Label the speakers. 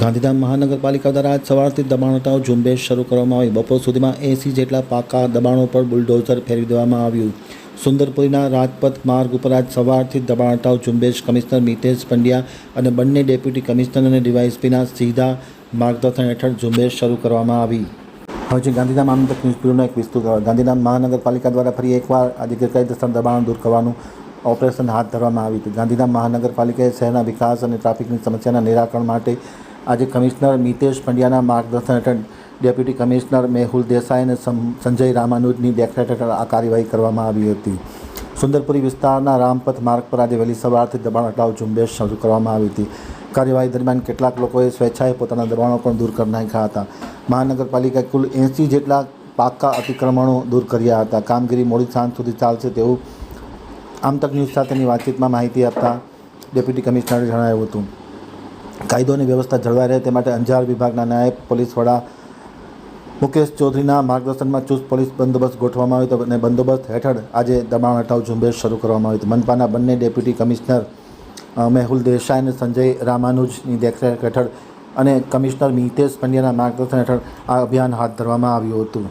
Speaker 1: ગાંધીધામ મહાનગરપાલિકા દ્વારા આજ સવારથી દબાણ ઝુંબેશ શરૂ કરવામાં આવી. બપોર સુધીમાં એંસી જેટલા પાકા દબાણો પર બુલડોઝર ફેરવી દેવામાં આવ્યું. સુંદરપુરીના રાજપથ માર્ગ ઉપર આજ સવારથી દબાણ હટાવ ઝુંબેશ કમિશનર મિતેશ પંડ્યા અને બંને ડેપ્યુટી કમિશનર અને ડીવાયએસપીના સીધા માર્ગદર્શન હેઠળ ઝુંબેશ શરૂ કરવામાં આવી. હવે છે ગાંધીધામ આનંદ ન્યૂઝ બ્યુરોનો એક વિસ્તૃત. ગાંધીધામ મહાનગરપાલિકા દ્વારા ફરી એકવાર આજે ગેરકાયદેસર દબાણ દૂર કરવાનું ઓપરેશન હાથ ધરવામાં આવ્યું હતું. ગાંધીધામ મહાનગરપાલિકાએ શહેરના વિકાસ અને ટ્રાફિકની સમસ્યાના નિરાકરણ માટે આજે કમિશનર મિતેશ પંડ્યાના માર્ગદર્શન હેઠળ ડેપ્યુટી કમિશનર મેહુલ દેસાઈ અને સંજય રામાનુજની દેખરેખ હેઠળ આ કાર્યવાહી કરવામાં આવી હતી. સુંદરપુરી વિસ્તારના રામપથ માર્ગ પર આજે વહેલી સવારથી દબાણ હટાવ ઝુંબેશ શરૂ કરવામાં આવી હતી. કાર્યવાહી દરમિયાન કેટલાક લોકોએ સ્વેચ્છાએ પોતાના દબાણો પણ દૂર કરી નાખ્યા હતા. મહાનગરપાલિકાએ કુલ એંસી જેટલા પાકા અતિક્રમણો દૂર કર્યા હતા. કામગીરી મોડી સાંજ સુધી ચાલશે તેવું આમતક ન્યૂઝ સાથેની વાતચીતમાં માહિતી આપતા ડેપ્યુટી કમિશનરે જણાવ્યું હતું. કાયદો અને વ્યવસ્થા જળવાઈ રહે તે માટે અંજાર વિભાગના નાયબ પોલીસ વડા મુકેશ ચૌધરીના માર્ગદર્શનમાં ચુસ્ત પોલીસ બંદોબસ્ત ગોઠવવામાં આવ્યો હતો અને બંદોબસ્ત હેઠળ આજે દબાણ હટાવ ઝુંબેશ શરૂ કરવામાં આવી હતી. મનપાના બંને ડેપ્યુટી કમિશનર મેહુલ દેસાઈ અને સંજય રામાનુજની દેખરેખ હેઠળ અને કમિશનર મિતેશ પંડ્યાના માર્ગદર્શન હેઠળ આ અભિયાન હાથ ધરવામાં આવ્યું હતું.